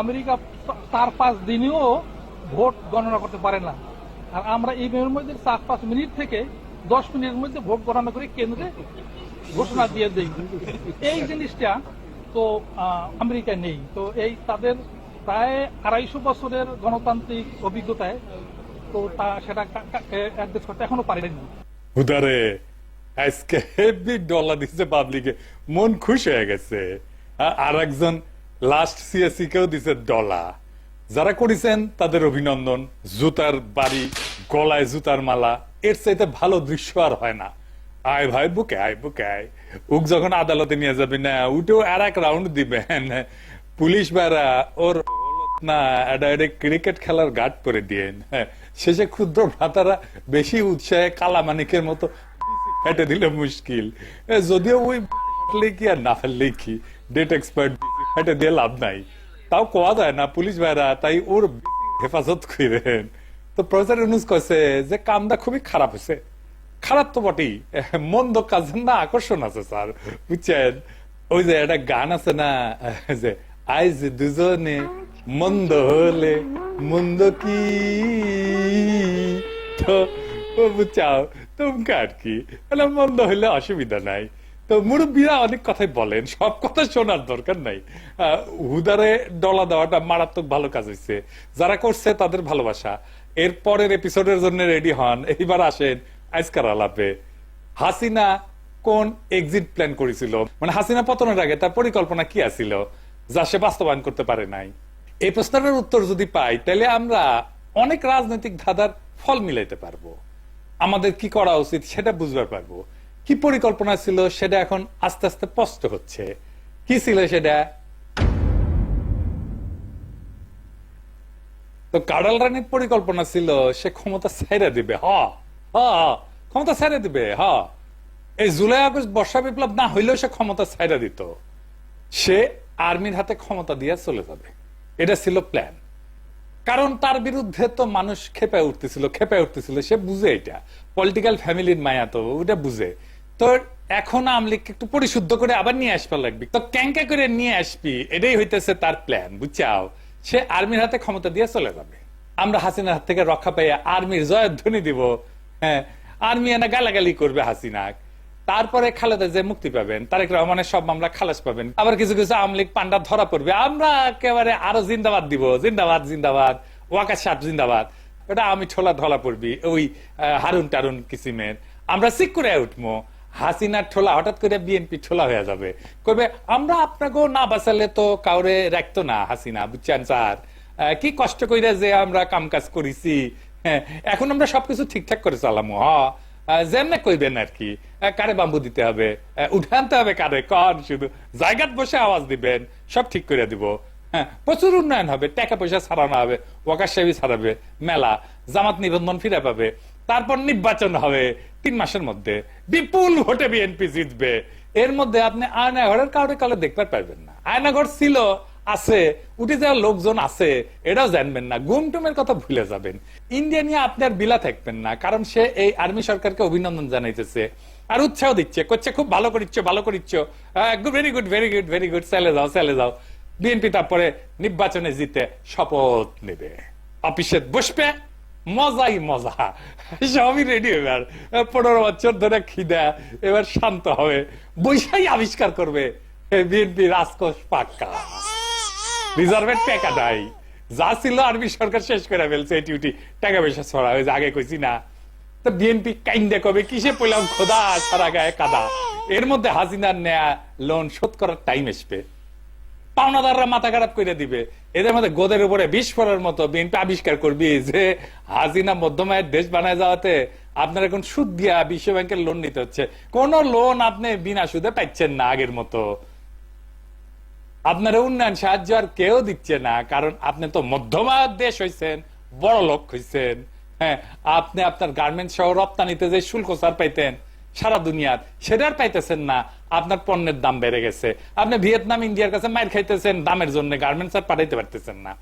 America চার পাঁচ দিনেও ভোট গণনা করতে পারে না। আর আমরা মেয়ের মধ্যে চার পাঁচ মিনিট থেকে দশ মিনিটের মধ্যে ভোট গণনা করে কেন্দ্রে ঘোষণা দিয়ে দেই। এই জিনিসটা তো আহ, আমেরিকায় নেই। তো এই তাদের প্রায় আড়াইশো বছরের গণতান্ত্রিক অভিজ্ঞতায় তো তা সেটা অ্যাডজাস্ট করতে এখনও পারেনি। উদারে আজকে হেভি ডলার দিচ্ছে পাবলিকে মন খুশ হয়ে গেছে। আর একজন লাস্ট সিএসসি কেও দিছে ডলার যারা করেছেন তাদের অভিনন্দন। জুতার বাড়ি, গলায় জুতার মালা, এর চাইতে ভালো দৃশ্য আর হয় না। আয় ভাই, বুকে আয় বুকে আয়। উক যখন আদালতে নিয়ে যাবে, না, উঠেও আর এক রাউন্ড দিবেন। পুলিশ বেড়া ওর না এটা এটা ক্রিকেট খেলার গার্ড করে দিয়েন। শেষে ক্ষুদ্র ভ্রাতারা বেশি উৎসাহে কালামানিকের মতো হেঁটে দিলে মুশকিল। যদিও ওই কি আর না ফেললে কি? ডেট এক্সপার্ট হেঁটে দিয়ে লাভ নাই। তাও কোয়া যায় না, পুলিশ ভাইরা তাই ওর হেফাজত করেন তো প্রফেসর ইউনুস কয়েছে যে, কামটা খুবই খারাপ হয়েছে খারাপ তো বটেই। মন্দ কাজের না, আকর্ষণ আছে স্যার, বুঝছেন? ওই যে একটা গান আছে না যে, আইজ দুজনে মন্দ হলে মন্দ কি? তো, ও বুঝাও তুমি আর কি। মানে মন্দ হইলে অসুবিধা নাই। তো মুরব্বীরা অনেক কথাই বলেন, সব কথা শোনার দরকার নাই। হুদারে ডলা দেওয়াটা মারাত্মক ভালো কাজ হয়েছে যারা করছে তাদের ভালোবাসা। এর পরের এপিসোডের জন্য রেডি হন, এইবার আসেন আজকার আলাপে। হাসিনা কোন এক্সিট প্ল্যান করেছিল? মানে হাসিনা পতনের আগে তার পরিকল্পনা কি আছিল, যা সে বাস্তবায়ন করতে পারে নাই? এই প্রশ্নের উত্তর যদি পাই, তাহলে আমরা অনেক রাজনৈতিক ধাঁধার ফল মিলাইতে পারব। আমাদের কি করা উচিত সেটা বুঝতে পারব। কি পরিকল্পনা ছিল সেটা এখন আস্তে আস্তে স্পষ্ট হচ্ছে। কি ছিল সেটা? তো কাডাল রানীর পরিকল্পনা ছিল, সে ক্ষমতা ছেড়ে দিবে, হ ক্ষমতা ছেড়ে দিবে, হ। এই জুলাই আগস্ট বর্ষা বিপ্লব না হইলেও সে ক্ষমতা ছেড়ে দিত। সে আর্মির হাতে ক্ষমতা দিয়ে চলে যাবে। এটা ছিল প্ল্যান। কারণ তার বিরুদ্ধে তো মানুষ খেপে উঠতেছিল খেপে উঠতেছিল, সে বুঝে এটা। পলিটিক্যাল ফ্যামিলির মায়া তো ওটা বুঝে। তো এখন আমলিগকে একটু পরিশুদ্ধ করে আবার নিয়ে আসবা লাগবে। তো ক্যাঙ্কা করে নিয়ে আসবি, এটাই হইতেছে তার প্ল্যান বুঝছাও? সে আর্মির হাতে ক্ষমতা দিয়ে চলে যাবে। আমরা হাসিনার হাত থেকে রক্ষা পাইয়া আর্মির জয়ধ্বনি দিব। হ্যাঁ আর্মি এনে গালাগালি করবে হাসিনাক তারপরে খালেদা যে মুক্তি পাবেন, তারেক রহমানের সব মামলা খালাস পাবেন। আবার কিছু কিছু আমলিক পান্ডা ধরা পড়বে। আমরা একেবারে আরও জিন্দাবাদ দিব, জিন্দাবাদ জিন্দাবাদ, ওয়াকা সাপ, জিন্দাবাদ। ওটা আমি ছোলা ধলা পড়বি, ওই হারুন টারুন কিসিমের। আমরা সিক করে উঠবো হাসিনার ঠোলা হঠাৎ করে বিএনপি ঠোলা হয়ে যাবে। কবে আমরা আপনাকেও না বাঁচালে তো কাউরে রাখতো না হাসিনা বুঝছেন স্যার? কি কষ্ট কইরা যে আমরা কাম কাজ করেছি। হ্যাঁ এখন আমরা সবকিছু ঠিকঠাক করে চালামো হ? যেমনে কইবেন আর কি। কারে বাম্বু দিতে হবে? আহ, উঠে আনতে হবে কারে? কন শুধু? জায়গাত বসে আওয়াজ দিবেন সব ঠিক করে দিব। হ্যাঁ প্রচুর উন্নয়ন হবে টাকা পয়সা ছাড়ানো হবে ওয়াকার ছাড়াবে মেলা। জামাত নিবন্ধন ফিরে পাবে। তারপর নির্বাচন হবে তিন মাসের মধ্যে। বিপুল ভোটে বিএনপি জিতবে। এর মধ্যে আপনি আয়নাঘরের কাউরে কালে দেখতে পারবেন না। আয়নাঘর ছিল, আছে, উঠে যাওয়ার লোকজন আছে এটাও জানবেন না। গুমটুমের কথা ভুলে যাবেন। ইন্ডিয়া নিয়ে আপনি আর বিলা থাকবেন না, কারণ সে এই আর্মি সরকারকে অভিনন্দন জানাইতেছে। আর উৎসাহ দিচ্ছে, করছে, খুব ভালো করিচ্ছ ভালো করিচ্ছ। Very good very good very good চালে যাও চালে যাও। বিএনপি তারপরে নির্বাচনে জিতে শপথ নেবে। অফিসে বসবে। মজাই মজা। সবই রেডি এবার পনেরো বছর ধরে খিদা, এবার শান্ত হবে। বৈশাই আবিষ্কার করবে বিএনপি রাজকোষ পাক্কা। রিজার্ভের টাকা নাই। যা ছিল আরবি সরকার শেষ করে ফেলছে এটি উটি টাকা পয়সা ছড়া হয়েছে আগে কইছি না। তো বিএনপি কাইন্দে কবে, কিসে পেলাম খোদা সারা গায়ে কাদা। এর মধ্যে হাজিনার নেয়া লোন শোধ করার টাইম আসবে পাওনাদাররা মাথা খারাপ করে দিবে। এদের মধ্যে গোদের উপরে পড়ার মতো বিএনপি আবিষ্কার করবি যে হাসিনা মধ্যমায়ের দেশ বানায় যাওয়াতে আপনার এখন সুদ দিয়া বিশ্ব ব্যাংকের লোন নিতে হচ্ছে। কোন লোন আপনি বিনা সুদে পাচ্ছেন না আগের মতো। আপনার উন্নয়ন সাহায্য আর কেউ দিচ্ছে না, কারণ আপনি তো মধ্যমায়ের দেশ হয়েছেন বড় লোক হয়েছেন হ্যাঁ আপনি আপনার গার্মেন্ট সহ রপ্তানিতে যে শুল্ক সার পাইতেন সারা দুনিয়ার। সেটা পাইতেছেন না। আপনার পণ্যের দাম বেড়ে গেছে। আপনি ভিয়েতনাম, ইন্ডিয়ার কাছে মাইর খাইতেছেন, দামের জন্য গার্মেন্টস আর পাঠাইতে পারতেছেন না।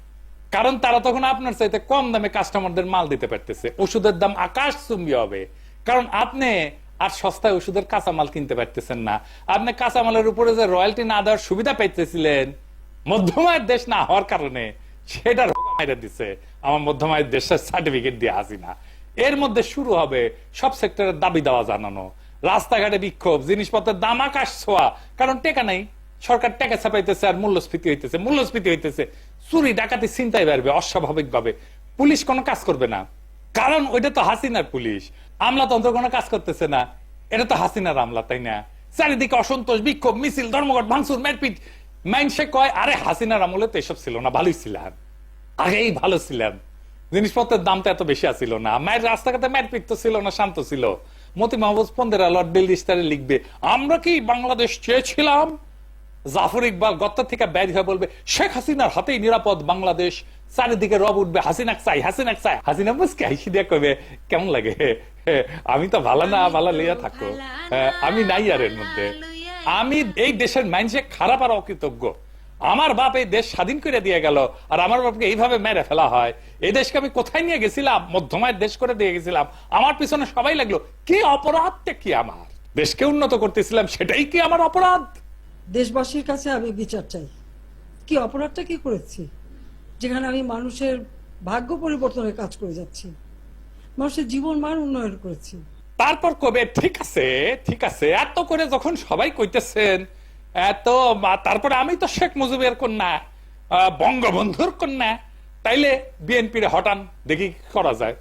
কারণ তারা তখন আপনার চাইতে কম দামে কাস্টমারদের মাল দিতে পারতেছে। ওষুধের দাম আকাশ চুম্বি হবে। কারণ আপনি আর সস্তায় ওষুধের কাঁচামাল কিনতে পারতেছেন না। আপনি কাঁচামালের উপরে যে রয়্যালটি না দেওয়ার সুবিধা পাইতেছিলেন, মধ্যমায়ের দেশ না হওয়ার কারণে সেটার মেরে দিছে। আমার মধ্যমায়ের দেশের সার্টিফিকেট দিয়ে হাসিনা। এর মধ্যে শুরু হবে সব সেক্টরের দাবি দেওয়া জানানো। রাস্তাঘাটে বিক্ষোভ, জিনিসপত্রের দাম আকাশ ছোঁয়া। কারণ টেকা নাই। সরকার টাকা ছাপাইতেছে আর মূল্যস্ফীতি হইতেছে মূল্যস্ফীতি হইতেছে। চুরি, ডাকাতি চিন্তায় বাড়বে অস্বাভাবিক ভাবে পুলিশ কোনো কাজ করবে না। কারণ ওইটা তো হাসিনার পুলিশ। আমলাতন্ত্র কোনো কাজ করতেছে না। এটা তো হাসিনার আমলা, তাই না? চারিদিকে অসন্তোষ, বিক্ষোভ, মিছিল, ধর্মঘট, ভাঙচুর, মারপিট। মাইনসে কয়, আরে, হাসিনার আমলে তো এসব ছিল না, ভালোই ছিলাম। আগেই ভালো ছিলাম। জিনিসপত্রের দাম তো এত বেশি আসছিল না। মায়ের রাস্তাঘাটে মারপিট তো ছিল না, শান্ত ছিল। মতি মাহবুজ পন্দের লর্ড বিল ইস্তারে লিখবে আমরা কি বাংলাদেশ চেয়েছিলাম? জাফর ইকবাল গত্ত থেকে ব্যাগ হয়ে বলবে শেখ হাসিনার হাতেই নিরাপদ বাংলাদেশ চারিদিকে রব উঠবে হাসিনাক চাই হাসিনাক চাই। হাসিনা মুসকে হাসি দিয়ে কবে কেমন লাগে? আমি তো ভালো না ভালো লইয়া থাকো। হ্যাঁ, আমি নাই আর এর মধ্যে। আমি এই দেশের মানুষে খারাপ আর অকৃতজ্ঞ। আমার বাপ এই দেশ স্বাধীন করে দিয়ে গেল আর আমার বাপকে এইভাবে মেরে ফেলা হয়। এই দেশকে আমি কোথায় নিয়ে গেছিলাম? মধ্যমায়ের দেশ করে দিয়ে গেছিলাম। আমার পিছনে সবাই লাগল কি অপরাধটা কি আমার? দেশকে উন্নত করতেছিলাম সেটাই কি আমার অপরাধ? দেশবাসীর কাছে আমি বিচার চাই। কি অপরাধটা কি করেছি? যেখানে আমি মানুষের ভাগ্য পরিবর্তনের কাজ করে যাচ্ছি। মানুষের জীবন মান উন্নয়ন করেছি। তারপর কবে? ঠিক আছে ঠিক আছে। এত করে যখন সবাই কইতেছেন এত তারপরে আমি তো শেখ মুজিবের কন্যা বঙ্গবন্ধুর কন্যা। তাইলে বিএনপির হটান দেখি করা যায়?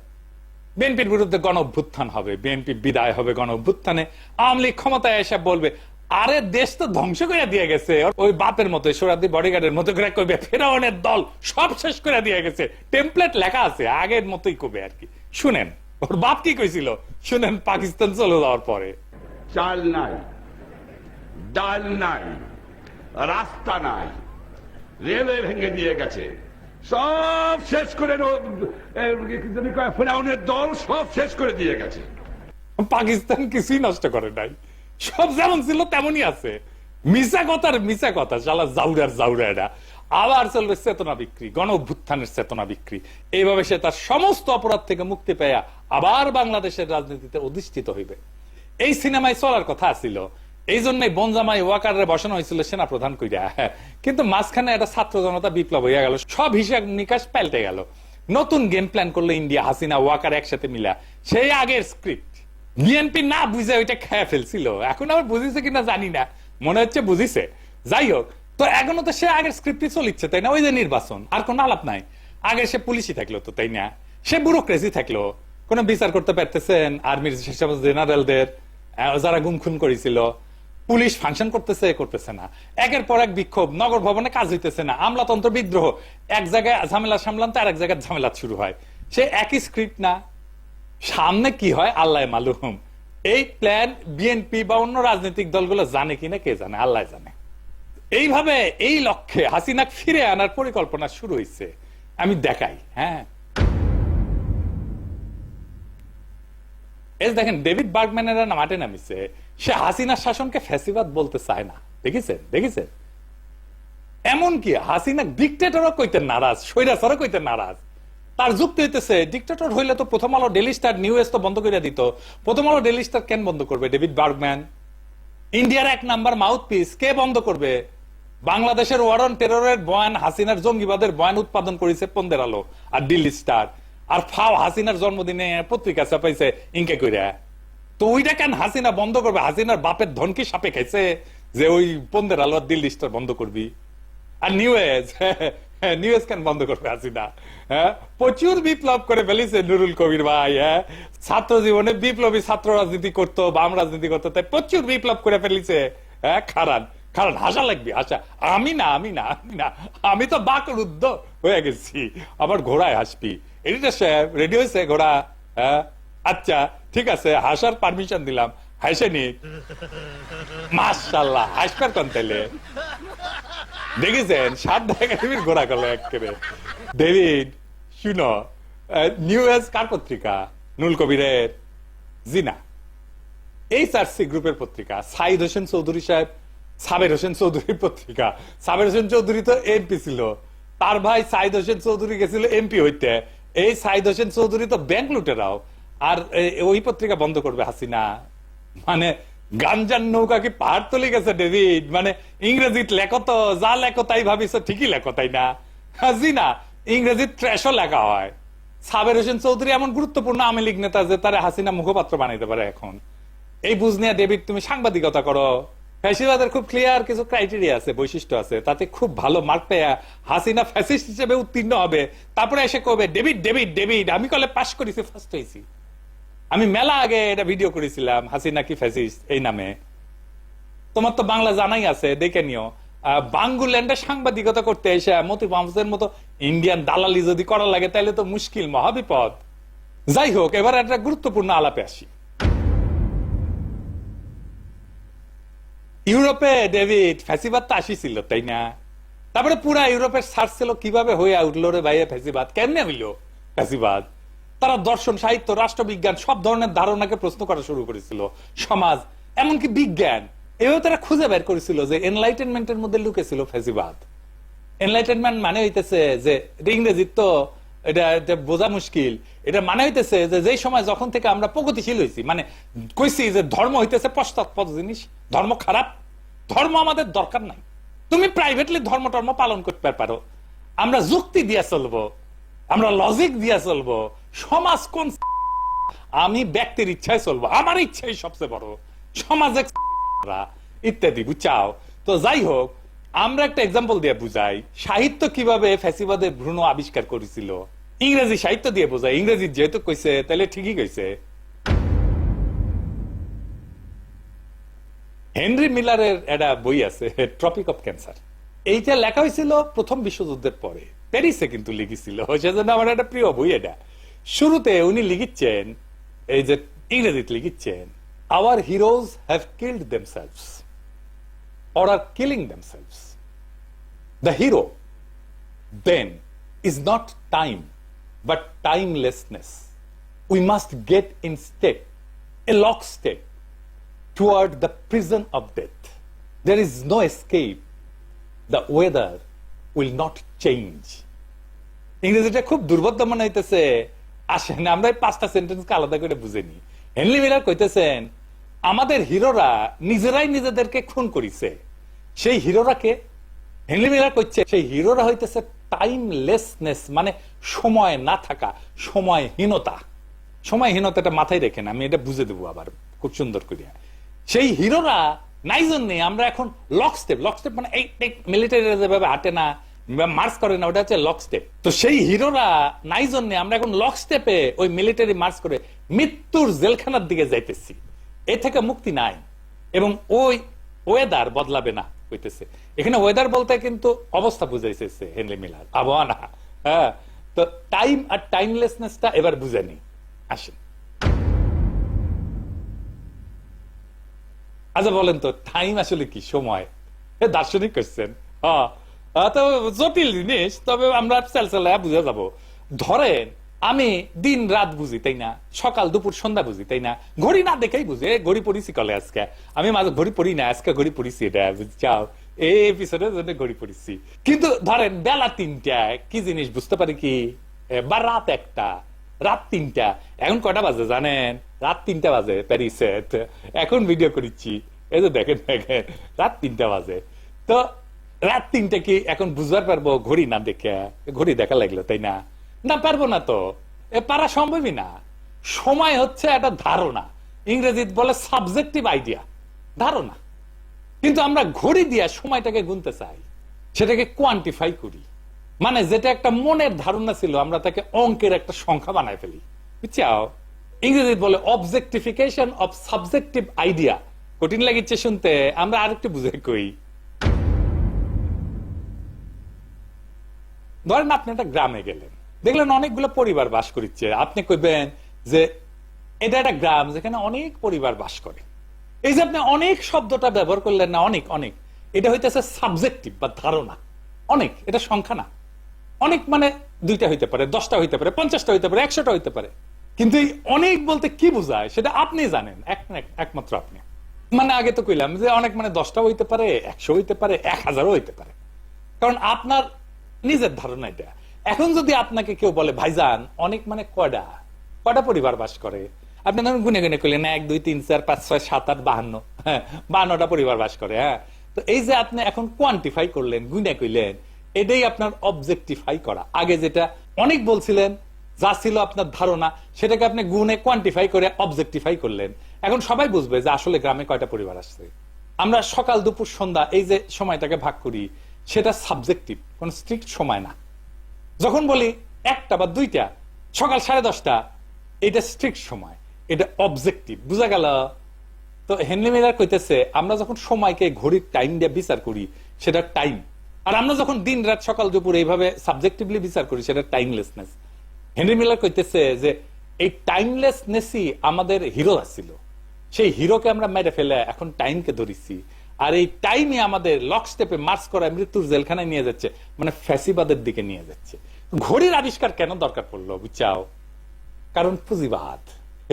বিএনপির বিরুদ্ধে গণ অভ্যুত্থান হবে, বিএনপি বিদায় হবে গণ অভ্যুত্থানে আওয়ামী লীগ ক্ষমতায় এসে বলবে, আরে, দেশ তো ধ্বংস করে দিয়ে গেছে। ওই বাপের মতো সোরাদি বডিগার্ডের মতো করে কইবে, ফেরাউনের দল সব শেষ করে দিয়ে গেছে। টেমপ্লেট লেখা আছে, আগের মতোই কবে আর কি। শুনেন, ওর বাপ কি কইছিল? শুনেন, পাকিস্তান চলে যাওয়ার পরে। চাল নাই। ডাল নাই, রাস্তা নাই, রেলওয়ে ভেঙে দিয়ে গেছে। সব শেষ করে ফেরাউনের দল সব শেষ করে দিয়ে গেছে। পাকিস্তান কিছুই নষ্ট করে নাই। সব যেমন ছিল তেমনই আছে। মিশা কথার মিশা কথা, শালা জাউরার জাউরারা আবার চলবে চেতনা বিক্রি গণ অভ্যুত্থানের চেতনা বিক্রি। এইভাবে সে তার সমস্ত অপরাধ থেকে মুক্তি পেয়া আবার বাংলাদেশের রাজনীতিতে অধিষ্ঠিত হইবে। এই সিনেমায় চলার কথা ছিল এই জন্যই বনজামাই ওয়াকারে বসানো হয়েছিল সেনা প্রধান কইরা। কিন্তু মাঝখানে একটা ছাত্র জনতা বিপ্লব হইয়া গেল, সব হিসাব নিকাশ পাল্টে গেল। নতুন গেম প্ল্যান করল ইন্ডিয়া, হাসিনা, ওয়াকার একসাথে মিলা। সেই আগের স্ক্রিপ্ট বিএনপি না বুঝে ওইটা খেয়ে ফেলছিল। এখন আবার কিনা জানি না। মনে হচ্ছে বুঝিছে। যাই হোক, তো এখনও তো সে আগের স্ক্রিপ্টই চলিচ্ছে, তাই না? ওই যে নির্বাচন, আর কোনো আলাপ নাই। আগে সে পুলিশই থাকল তো, তাই না? সে ব্যুরোক্রেসি থাকল। কোনো বিচার করতে পারতেছেন আর্মির জেনারেলদের যারা গুম খুন করেছিল। পুলিশ ফাংশন করতেছে করতেছে না। একের পর এক বিক্ষোভ, নগর ভবনে কাজ হইতেছে না। আমলাতন্ত্র বিদ্রোহ। এক জায়গায় ঝামেলা সামলান তো আর এক জায়গায় ঝামেলা শুরু হয়। সে একই স্ক্রিপ্ট না। সামনে কি হয়? আল্লাহ মালুম এই প্ল্যান বিএনপি বা অন্য রাজনৈতিক দলগুলো জানে কিনা কে জানে? আল্লাহ জানে। এইভাবে এই লক্ষ্যে হাসিনা ফিরে আনার পরিকল্পনা শুরু হয়েছে আমি দেখাই হ্যাঁ। যে দেখেন, ডেভিড বার্গম্যানের মাঠে নামিছে। সে হাসিনার শাসনকে ফ্যাসিবাদ বলতে চায় না। দেখেছেন? দেখেছেন? এমন কি, হাসিনা ডিকটেটরও কইতে নারাজ, স্বৈরাচারও কইতে নারাজ। তার যুক্তি হইতেছে ডিকটেটর হইলে তো প্রথম আলো ডেলি স্টার নিউজ তো বন্ধ করে দিত। প্রথম আলো ডেলি স্টার কেন বন্ধ করবে? ডেভিড বার্গম্যান ইন্ডিয়ার এক নাম্বার মাউথ পিস কে বন্ধ করবে? বাংলাদেশের ওয়ারন টেররের বয়ান, হাসিনার জঙ্গিবাদের বয়ান উৎপাদন করেছে পন্দের আলো, আর দিল্লি স্টার আর ফাও, হাসিনার জন্মদিনে পত্রিকা ছাপাইছে ইনকে কইরা। তো ওইটা কেন হাসিনা বন্ধ করবে? হাসিনার বাপের ধনকি সাপে খাইছে যে ওই পন্দের আলো আর দিল্লি বন্ধ করবি? আর নিউজ নিউজ কেন বন্ধ করবে হাসিনা? হ্যাঁ? প্রচুর বিপ্লব করে ফেলিছে নুরুল কবির ভাই হ্যাঁ? ছাত্র জীবনে বিপ্লবী ছাত্র রাজনীতি করতো, বাম রাজনীতি করতো, তাই প্রচুর বিপ্লব করে ফেলিছে। হ্যাঁ খারান হাসা লাগবে আচ্ছা আমি না আমি না আমি না। আমি তো বাকরুদ্ধ হয়ে গেছি। আবার ঘোড়ায় হাসবি। এডিটর সাহেব রেডি হয়েছে ঘোড়া? হ্যাঁ? আচ্ছা ঠিক আছে, হাসার পারমিশন দিলাম। হাসেনি মাশাল্লাহ হাসবার কোন তাইলে দেখেছেন, সাত একাডেমির ঘোরা গেল একেবারে। ডেভিড শুনো নিউ এজ কার পত্রিকা? নুল কবিরের। জিনা এই চার্সি গ্রুপের পত্রিকা, সাইদ হোসেন চৌধুরী সাহেব, সাবের হোসেন চৌধুরীর পত্রিকা। সাবের হোসেন চৌধুরী তো এমপি ছিল। তার ভাই সাইদ হোসেন চৌধুরী গেছিল এমপি হইতে। এই সাইদ হোসেন চৌধুরী তো ব্যাংক লুটেরাও আর ওই পত্রিকা বন্ধ করবে হাসিনা। মানে গাঞ্জার নৌকা কি পাহাড় তুলে গেছে, ডেভিড? মানে ইংরেজিত লেখো তো, যা লেখো তাই ভাবিস ঠিকই লেখো তাই না? জি না ইংরেজিত ট্র্যাশও লেখা হয়। সাবের হোসেন চৌধুরী এমন গুরুত্বপূর্ণ আওয়ামী লীগ নেতা যে তারা হাসিনা মুখপাত্র বানাইতে পারে এখন। এই বুঝ নিয়ে, ডেভিড, তুমি সাংবাদিকতা করো। ফ্যাসিবাদের খুব ক্লিয়ার কিছু ক্রাইটেরিয়া আছে, বৈশিষ্ট্য আছে। তাতে খুব ভালো মার্ক পেয়ে হাসিনা ফ্যাসিস্ট হিসেবে উত্তীর্ণ হবে। তারপরে এসে কবে, ডেভিড ডেভিড ডেভিড, আমি কলে পাশ করেছি ফার্স্ট হয়েছি আমি মেলা আগে এটা ভিডিও করেছিলাম, হাসিনা কি ফ্যাসিস্ট এই নামে। তোমার তো বাংলা জানাই আছে, দেখে নিও। বাঙ্গুল্যান্ডে সাংবাদিকতা করতে এসে মতি মাহফুজের মতো ইন্ডিয়ান দালালি যদি করা লাগে তাহলে তো মুশকিল, মহাবিপদ। যাই হোক, এবার একটা গুরুত্বপূর্ণ আলাপে আসি। ইউরোপে, ডেভিড, ফ্যাসিবাদ তো আসিছিল, তাই না? তারপরে পুরা ইউরোপের সার্চ ছিল, কীভাবে হয়ে উঠল রে ভাইয়া ফ্যাসিবাদ? কেমনে হইল ফ্যাসিবাদ? তারা দর্শন, সাহিত্য, রাষ্ট্রবিজ্ঞান সব ধরনের ধারণাকে প্রশ্ন করা শুরু করেছিল। সমাজ, এমনকি বিজ্ঞান। এভাবে তারা খুঁজে বের করেছিল যে এনলাইটেনমেন্টের মধ্যে লুকেছিল ফ্যাসিবাদ এনলাইটেনমেন্ট মানে হইতেছে যে, এটা ইংরেজির তো, এটা এটা বোঝা মুশকিল। এটা মানে হইতেছে যে, যেই সময় যখন থেকে আমরা প্রগতিশীল হয়েছি মানে কইছি যে ধর্ম হইতেছে পশ্চাৎপদ জিনিস, ধর্ম খারাপ, ধর্ম আমাদের দরকার নাই। তুমি প্রাইভেটলি ধর্ম টর্ম পালন করতে পারো। আমরা যুক্তি দিয়া চলবো, আমরা লজিক দিয়া চলবো সমাজ কোন আমি ব্যক্তির ইচ্ছায় চলবো, আমার ইচ্ছাই সবচেয়ে বড়। সমাজে ইত্যাদি, বুঝাও। তো যাই হোক, আমরা একটা এক্সাম্পল দিয়ে বুঝাই। সাহিত্য কীভাবে ফ্যাসিবাদের ভ্রূণ আবিষ্কার করেছিল? ইংরেজি সাহিত্য দিয়ে বোঝাই। ইংরেজি যেহেতু কইছে তাহলে ঠিকই কইছে। হেনরি মিলারের একটা বই আছে ট্রপিক অফ ক্যান্সার এইটা লেখা হয়েছিল প্রথম বিশ্বযুদ্ধের পরে। প্যারিসে কিন্তু লিখেছিল। সেজন্য আমার একটা প্রিয় বই এটা। শুরুতে উনি লিখিচ্ছেন এই যে ইংরেজিতে লিখিচ্ছেন our heroes have killed themselves or are killing themselves. The hero then is not time, but timelessness. We must get in step, a lockstep, toward the prison of death. There is no escape. The weather will not change. ইংরেজিটা খুব দুর্বোধ্য মনে হইতেছে আসেন আমরা পাঁচটা সেন্টেন্সকে আলাদা করে বুঝেনি হেনলি মিলার কইতেছেন, আমাদের হিরোরা নিজেরাই নিজেদেরকে খুন করিছে। সেই হিরোরাকে হেনলি মিলার কইছে, সেই হিরোরা হইতেছে টাইমলেসনেস মানে সময় না থাকা, সময়হীনতা। সময়হীনতাটা মাথায় রেখেন, আমি এটা বুঝে দেবো আবার, খুব সুন্দর করিয়া। সেই হিরোরা নাই জন্যে আমরা এখন লক স্টেপ লক স্টেপ মানে এই মিলিটারি যেভাবে হাঁটে না মার্চ করে না, ওটা হচ্ছে লক স্টেপ তো সেই হিরোরা নাই জন্যে আমরা এখন লক স্টেপে ওই মিলিটারি মার্চ করে মৃত্যুর জেলখানার দিকে যাইতেছি। এ থেকে মুক্তি নাই এবং ওই ওয়েদার বদলাবে না হইতেছে। এখানে ওয়েদার বলতে কিন্তু অবস্থা বুঝাইছে হেনলি মিলার। আবহাওয়া না। হ্যাঁ তো টাইম আর টাইমলেসনেসটা এবার বুঝে নি। আসেন। আচ্ছা বলেন তো টাইম আসলে কি? সময়। দার্শনিক কোশ্চেন তো জটিল জিনিস, তবে আমরা বুঝে যাব। ধরেন, আমি দিন রাত বুঝি, তাই না? সকাল, দুপুর, সন্ধ্যা বুঝি, তাই না? ঘড়ি না দেখেই বুঝি ঘড়ি পড়িছি কলে আজকে। আমি মাঝে ঘড়ি পড়ি না, আজকে ঘড়ি পড়িছি এটা বুঝছাও এই এপিসোডের জন্য ঘড়ি পড়িছি। কিন্তু ধরেন, বেলা তিনটা, কি জিনিস বুঝতে পারি কি? বা রাত একটা, রাত তিনটা, এখন কটা বাজে জানেন? রাত তিনটা বাজে প্যারিসে এখন ভিডিও করিচ্ছি। এই যে দেখেন দেখেন, রাত তিনটা বাজে। তো রাত তিনটা কি এখন বুঝবার পারব ঘড়ি না দেখে? ঘড়ি দেখা লাগল, তাই না? না, পারব না তো। এ, পারা সম্ভবই না। সময় হচ্ছে একটা ধারণা। ইংরেজিতে বলে সাবজেক্টিভ আইডিয়া ধারণা। কিন্তু আমরা ঘড়ি দিয়া সময়টাকে গুনতে চাই। সেটাকে কোয়ান্টিফাই করি। মানে যেটা একটা মনের ধারণা ছিল, আমরা তাকে অঙ্কের একটা সংখ্যা বানায় ফেলি। বুঝছাও? ইংরেজিতে বলে অবজেক্টিফিকেশন অফ সাবজেক্টিভ আইডিয়া কঠিন লাগিচ্ছে শুনতে, আমরা আরেকটু বুঝে কই। ধরেন আপনি একটা গ্রামে গেলেন। দেখলেন অনেকগুলো পরিবার বাস করছে আপনি কইবেন যে এটা একটা গ্রাম যেখানে অনেক পরিবার বাস করে। এই যে আপনি অনেক শব্দটা ব্যবহার করলেন না, অনেক অনেক। এটা হইতেছে সাবজেক্টিভ বা ধারণা। অনেক, এটা সংখ্যা না। অনেক মানে দুইটা হইতে পারে, দশটা হইতে পারে, পঞ্চাশটা হইতে পারে, একশোটা হইতে পারে। কিন্তু এই অনেক বলতে কি বোঝায়, সেটা আপনি জানেন। এক- এক- একমাত্র আপনি। মানে আগে তো কইলাম যে অনেক মানে দশটা হইতে পারে, একশো হইতে পারে, এক হাজারও হইতে পারে। কারণ আপনার নিজের ধারণা এটা। এখন যদি আপনাকে কেউ বলে, ভাইজান, অনেক মানে কয়টা কয়টা পরিবার বাস করে? আপনি ধরুন গুনে গুনে করলেন, এক, দুই, তিন, চার, পাঁচ, ছয়, সাত, আট, বাহান্ন হ্যাঁ বাহান্নটা পরিবার বাস করে হ্যাঁ। তো এই যে আপনি এখন কোয়ান্টিফাই করলেন, গুনে কইলেন এটাই আপনার অবজেক্টিফাই করা। আগে যেটা অনেক বলছিলেন, যা ছিল আপনার ধারণা, সেটাকে আপনি গুণে কোয়ান্টিফাই করে অবজেক্টিফাই করলেন। এখন সবাই বুঝবে যে আসলে গ্রামে কয়টা পরিবার আসছে। আমরা সকাল দুপুর সন্ধ্যা এই যে সময়টাকে ভাগ করি সেটা সাবজেক্টিভ কোন স্ট্রিক্ট সময় না। যখন বলি একটা বা দুইটা, সকাল সাড়ে দশটা, এটা স্ট্রিক্ট সময়, এটা অবজেক্টিভ বুঝা গেল? তো হেনরি মিলার কইতেছে, আমরা যখন সময়কে, ঘড়ির টাইম দিয়ে বিচার করি, সেটা টাইম আর আমরা যখন দিন রাত সকাল দুপুর এইভাবে সাবজেক্টিভলি বিচার করি, সেটা টাইমলেসনেস হেনরি মিলার কইতেছে যে, এই টাইমলেসনেসই আমাদের হিরো ছিল সেই হিরোকে আমরা মেরে ফেলে এখন টাইমকে ধরিছি। আর এই টাইমে আমাদের লক স্টেপে মার্চ করা মৃত্যুর জেলখানায় নিয়ে যাচ্ছে মানে ফ্যাসিবাদের দিকে নিয়ে যাচ্ছে। ঘড়ির আবিষ্কার কেন দরকার পড়ল বুঝছাও কারণ পুঁজিবাদ।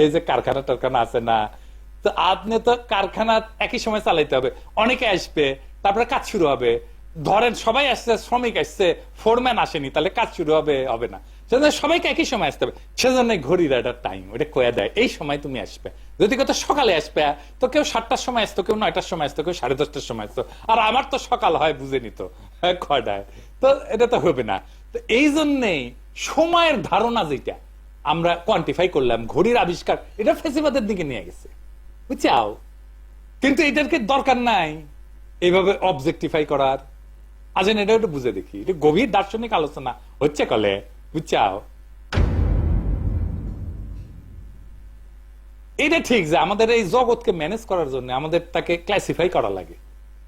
এই যে কারখানা টারখানা আছে না, তো আপনি তো কারখানা একই সময় চালাইতে হবে। অনেকে আসবে, তারপরে কাজ শুরু হবে। ধরেন সবাই আসছে, শ্রমিক আসছে ফোরম্যান আসেনি, তাহলে কাজ শুরু হবে হবে না। সেজন্য সবাইকে একই সময় আসতে হবে। সেজন্য ঘড়ির একটা টাইম ওটা কয়ে দেয় এই সময় তুমি আসবে। যদি কত সকালে আসবে তো কেউ সাতটার সময় আসতো কেউ নয়টার সময় আসতো কেউ সাড়ে দশটার সময় আসতো। আর আমার তো সকাল হয় বুঝে নিত হ্যাঁ, কয়টায়। তো এটা তো হবে না। তো এই জন্যেই সময়ের ধারণা যেটা আমরা কোয়ান্টিফাই করলাম ঘড়ির আবিষ্কার এটা ফেসিবাদের দিকে নিয়ে গেছে। বুঝছাও? কিন্তু এটার কি দরকার নাই? এইভাবে অবজেক্টিফাই করার। আজেন এটা একটু বুঝে দেখি। এটা গভীর দার্শনিক আলোচনা হচ্ছে কলে? বুঝছাও এটা ঠিক যে আমাদের এই জগৎকে ম্যানেজ করার জন্য আমাদের তাকে ক্লাসিফাই করা লাগে,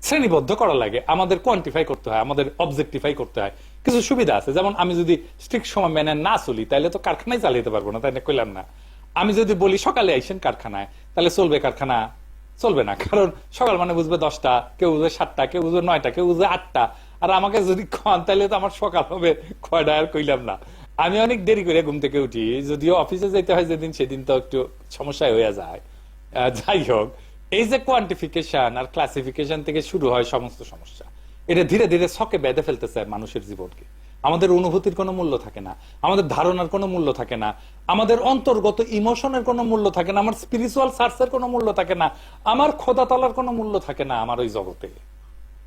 শ্রেণীবদ্ধ করা লাগে, আমাদের কোয়ান্টিফাই করতে হয়, আমাদের অবজেক্টিফাই করতে হয়। কিছু সুবিধা আছে, যেমন আমি যদি স্ট্রিক্ট সময় মেনে না চলি, তাহলে তো কারখানায় চালাতে পারব না, তাই না কইলাম না? আমি যদি বলি সকালে আইসেন কারখানায়, তাহলে চলবে কারখানা, চলবে না, কারণ সকাল মানে বুঝবে দশটা, কেউ বুঝবে সাতটা, কেউ বুঝবে নয়টা, কেউ বুঝবে আটটা। আর আমাকে যদি খান তাহলে তো আমার সকাল হবে, কয়টা আর কইলাম না। আমি অনেক দেরি করে ঘুম থেকে উঠি, যদিও অফিসে যেতে হয় যেদিন সেদিন তো একটু সমস্যা হয়ে যায়। যাই হোক, এই যে কোয়ান্টিফিকেশন আর ক্লাসিফিকেশন থেকে শুরু হয় সমস্ত সমস্যা, এটা ধীরে ধীরে ছকে বেঁধে ফেলতেছে মানুষের জীবনকে। আমাদের অনুভূতির কোনো মূল্য থাকে না, আমাদের ধারণার কোনো মূল্য থাকে না, আমাদের অন্তর্গত ইমোশনের কোনো মূল্য থাকে না, আমার স্পিরিচুয়াল সার্চের কোনো মূল্য থাকে না, আমার খোদা তলার কোনো মূল্য থাকে না আমার ওই জগতে।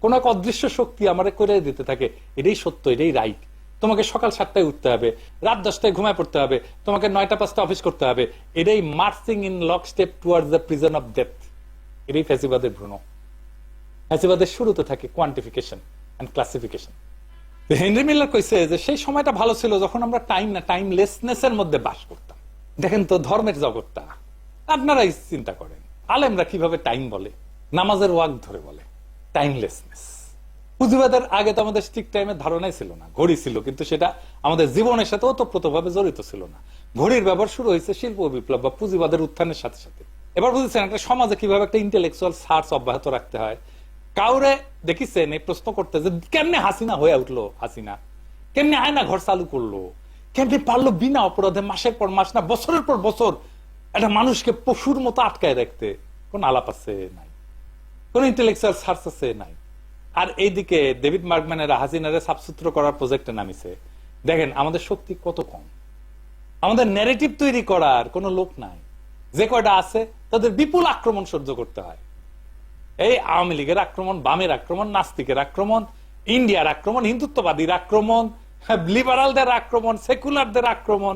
কোন এক অদৃশ্য শক্তি আমার করে দিতে থাকে, এটাই সত্য, এটাই রাইট তোমাকে সকাল সাতটায় উঠতে হবে, রাত দশটায় ঘুমায় পড়তে হবে, তোমাকে নয়টা, পাঁচটা অফিস করতে হবে। এটাই marching in lock step toward the prison of death এটাই ফ্যাসিবাদের ভ্রণ। ফ্যাসিবাদের শুরুতে থাকে quantification and classification Henry Miller কইছে যে সেই সময়টা ভালো ছিল যখন আমরা টাইম না টাইমলেসনেস এর মধ্যে বাস করতাম। দেখেন তো ধর্মের জগৎটা। আপনারাই চিন্তা করেন, আলেমরা কীভাবে টাইম বলে? নামাজের ওয়াক ধরে বলে। টাইমলেসনেস পুঁজিবাদের আগে তো আমাদের স্টিক টাইমের ধারণাই ছিল না, ঘড়ি ছিল, কিন্তু সেটা আমাদের জীবনের সাথে ওতপ্রোতভাবে জড়িত ছিল না। ঘড়ির ব্যবহার শুরু হয়েছে শিল্প বিপ্লব বা পুঁজিবাদের উত্থানের সাথে সাথে। এবার বুঝেছেন, একটা সমাজে কীভাবে একটা ইন্টেলেকচুয়াল সার্চ অব্যাহত রাখতে হয়? কাউরে দেখিছেন, এই প্রশ্ন করতে যে, কেমনে হাসিনা হয়ে উঠল হাসিনা? কেমনে আয়না ঘর চালু করল? কেমনে পারল বিনা অপরাধে মাসের পর মাস না, বছরের পর বছর একটা মানুষকে পশুর মতো আটকায় রাখতে? কোন আলাপ আছে নাই। কোন ইন্টেলেকচুয়াল সার্চ আছে নাই। আর এইদিকে ডেভিড মার্কম্যানের হাসিনারে সাবসূত্র করার প্রজেক্টে নামিছে। দেখেন আমাদের শক্তি কত কম। আমাদের ন্যারেটিভ তৈরি করার কোনো লোক নাই। যে কয়টা আছে তাদের বিপুল আক্রমণ সহ্য করতে হয়। এই আওয়ামী লীগের আক্রমণ বামের আক্রমণ নাস্তিকের আক্রমণ ইন্ডিয়ার আক্রমণ হিন্দুত্ববাদীর আক্রমণ লিবারালদের আক্রমণ সেকুলারদের আক্রমণ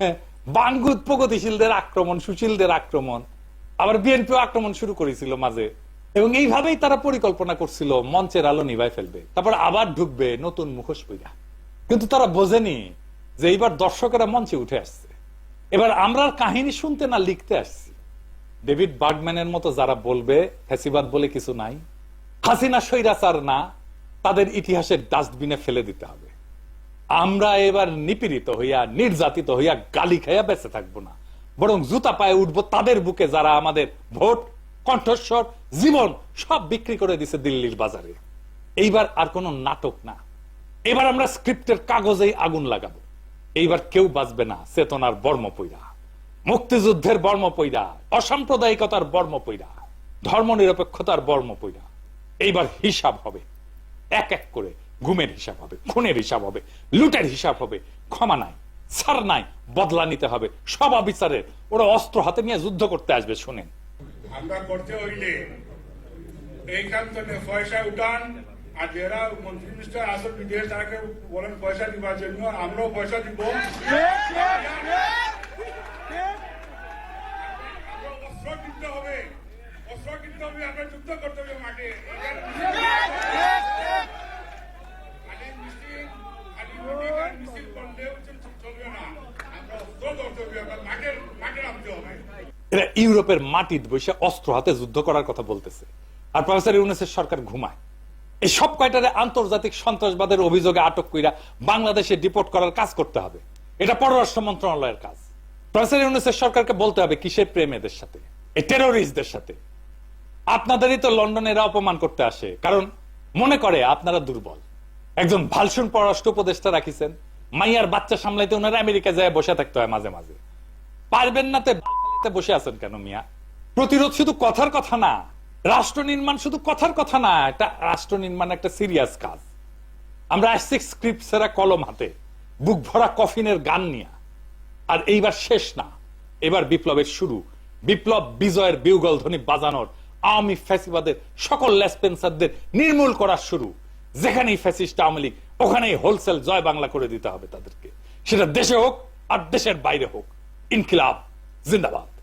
হ্যাঁ, বাঙ্গুদ প্রগতিশীলদের আক্রমণ সুশীলদের আক্রমণ। আবার বিএনপিও আক্রমণ শুরু করেছিল মাঝে। এবং এইভাবেই তারা পরিকল্পনা করছিল মঞ্চের আলো নিভাই ফেলবে। তারপর আবার ঢুকবে নতুন মুখোশ পইরা কিন্তু তারা বোঝেনি যে এইবার দর্শকেরা মঞ্চে উঠে আসছে। এবার আমরা কাহিনী শুনতে না লিখতে আসছি। ডেভিড বার্গম্যানের মতো যারা বলবে, ফ্যাসিবাদ বলে কিছু নাই। হাসিনা স্বৈরাচার না, তাদের ইতিহাসের ডাস্টবিনে ফেলে দিতে হবে। আমরা এবার নিপীড়িত হইয়া, নির্যাতিত হইয়া গালি খাইয়া বেঁচে থাকব না। বরং জুতা পায়ে উঠবো তাদের বুকে যারা আমাদের ভোট, কণ্ঠস্বর জীবন সব বিক্রি করে দিছে দিল্লির বাজারে। এইবার আর কোনো নাটক না। এবার আমরা স্ক্রিপ্টের কাগজেই আগুন লাগাবো। এইবার কেউ বাঁচবে না চেতনার বর্ম পইরা মুক্তিযুদ্ধের বর্ম পইরা অসাম্প্রদায়িকতার বর্ম পইরা ধর্ম নিরপেক্ষতার বর্ম পইরা এইবার হিসাব হবে। এক এক করে ঘুমের হিসাব হবে, খুনের হিসাব হবে, লুটের হিসাব হবে, ক্ষমা নাই, ছাড় নাই, বদলা নিতে হবে, সব অফিসারের ওরা অস্ত্র হাতে নিয়ে যুদ্ধ করতে আসবে, শুনেন। আমরা করতে হইলে এইখান থেকে পয়সা উঠান আর যারা মন্ত্রী মিনিস্টার আসল বিদেশ তাকে বলেন পয়সা দিবার জন্য আমরাও পয়সা দিব। অস্ত্র কিনতে হবে। অস্ত্র কিনতে হবে আমরা যুদ্ধ করতে হবে মাঠে। এরা ইউরোপের মাটিতে বসে অস্ত্র হাতে যুদ্ধ করার কথা বলতেছে। আর প্রফেসর ইউনুসের সরকার ঘুমায়। এই সব কয়টারে আন্তর্জাতিক সন্ত্রাসবাদের অভিযোগে আটক কইরা বাংলাদেশে ডিপোর্ট করার কাজ করতে হবে। এটা পররাষ্ট্র মন্ত্রণালয়ের কাজ। প্রফেসর ইউনুসের সরকারকে বলতে হবে কিসের প্রেম এদের সাথে? এই টেরোরিস্টদের সাথে। আপনাদেরই তো লন্ডনে এরা অপমান করতে আসে। কারণ মনে করে আপনারা দুর্বল। একজন ভালসুন পররাষ্ট্র উপদেষ্টা রাখিছেন। মাইয়ার বাচ্চা সামলাইতে ওনারা আমেরিকা যায় বসে থাকতে হয় মাঝে মাঝে। পারবেন না তে বসে আছেন কেন মিয়া? প্রতিরোধ শুধু কথার কথা না রাষ্ট্র নির্মাণ শুধু কথার কথা না এটা রাষ্ট্র নির্মাণ একটা সিরিয়াস কাজ। আমরা আসছি স্ক্রিপ্ট সেরা কলম হাতে, বুক ভরা কফিনের গান নিয়ে। আর এইবার শেষ না, এবার বিপ্লবের শুরু। বিপ্লব বিজয়ের বিউগল ধ্বনি বাজানোর আওয়ামী ফ্যাসিবাদের, সকল লেসপেন্সারদের নির্মূল করার শুরু। যেখানেই ফ্যাসিস্ট আওয়ামী লীগ, ওখানেই হোলসেল জয় বাংলা করে দিতে হবে তাদেরকে। সেটা দেশে হোক আর দেশের বাইরে হোক। ইনকিলাব, জিন্দাবাদ।